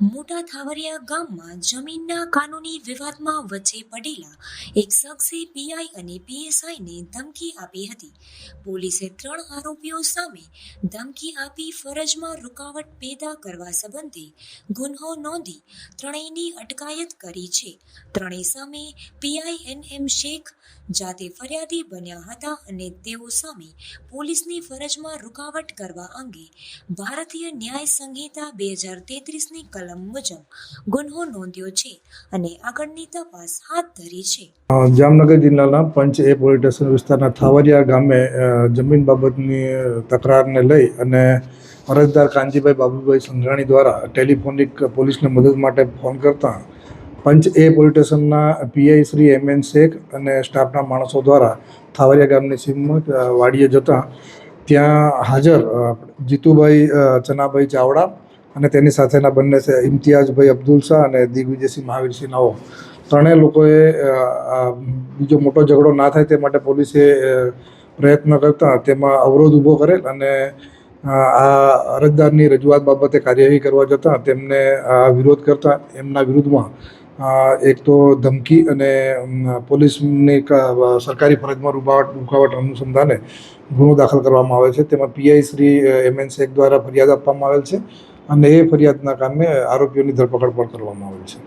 મોટા થાવરિયા ગામમાં જમીનના કાનૂની વિવાદમાં વચ્ચે પડેલા એક શખ્સે પીઆઈ અને પીએસઆઈને ધમકી આપી હતી. પોલીસે ત્રણ આરોપીઓ સામે ધમકી આપી ફરજમાં રૂકાવટ પેદા કરવા સંબંધે ગુન્હો નોંધી ત્રણેયની અટકાયત કરી છે. ત્રણેય સામે પીઆઈ એન એમ શેખ જાતે ફરિયાદી બન્યા હતા અને તેઓ સામે પોલીસની ફરજમાં રૂકાવટ કરવા અંગે ભારતીય ન્યાય સંહિતા બે હજાર તેત્રીસની કલમ મુજબ ગુન્હો નોંધ્યો છે અને આગળની તપાસ હાથ ધરી છે. જામનગર જિલ્લાના પંચ એ પોલીસ સ્ટેશન વિસ્તારના થાવરિયા ગામે જમીન બાબતની તકરારને લઈ અને અરજદાર કાનજીભાઈ બાબુભાઈ સંઘરાણી દ્વારા ટેલિફોનિક પોલીસને મદદ માટે ફોન કરતા પંચ એ પોલીસ સ્ટેશનના PI Shri M N Shaikh અને સ્ટાફના માણસો દ્વારા થાવરિયા ગામની સીમમાં વાડીએ જતાં ત્યાં હાજર જીતુભાઈ ચનાભાઈ ચાવડા અને તેની સાથેના બંને છે ઇમ્તિયાઝભાઈ અબ્દુલ શાહ અને દિગ્વિજયસિંહ મહાવીરસિંહ નવો ત્રણેય લોકોએ બીજો મોટો ઝઘડો ના થાય તે માટે પોલીસે પ્રયત્ન કરતા તેમાં અવરોધ ઊભો કરેલ અને આ અરજદારની રજૂઆત બાબતે કાર્યવાહી કરવા જતાં તેમને આ વિરોધ કરતા એમના વિરુદ્ધમાં એક તો ધમકી અને પોલીસની સરકારી ફરજમાં રૂબાવટ રૂકાવટ અનુસંધાને ગુનો દાખલ કરવામાં આવે છે. તેમાં પીઆઈ શ્રી એમ શેખ દ્વારા ફરિયાદ આપવામાં આવેલ છે. અને એ ફરિયાદના કારણે આરોપીઓની ધરપકડ પણ કરવામાં આવેલ છે.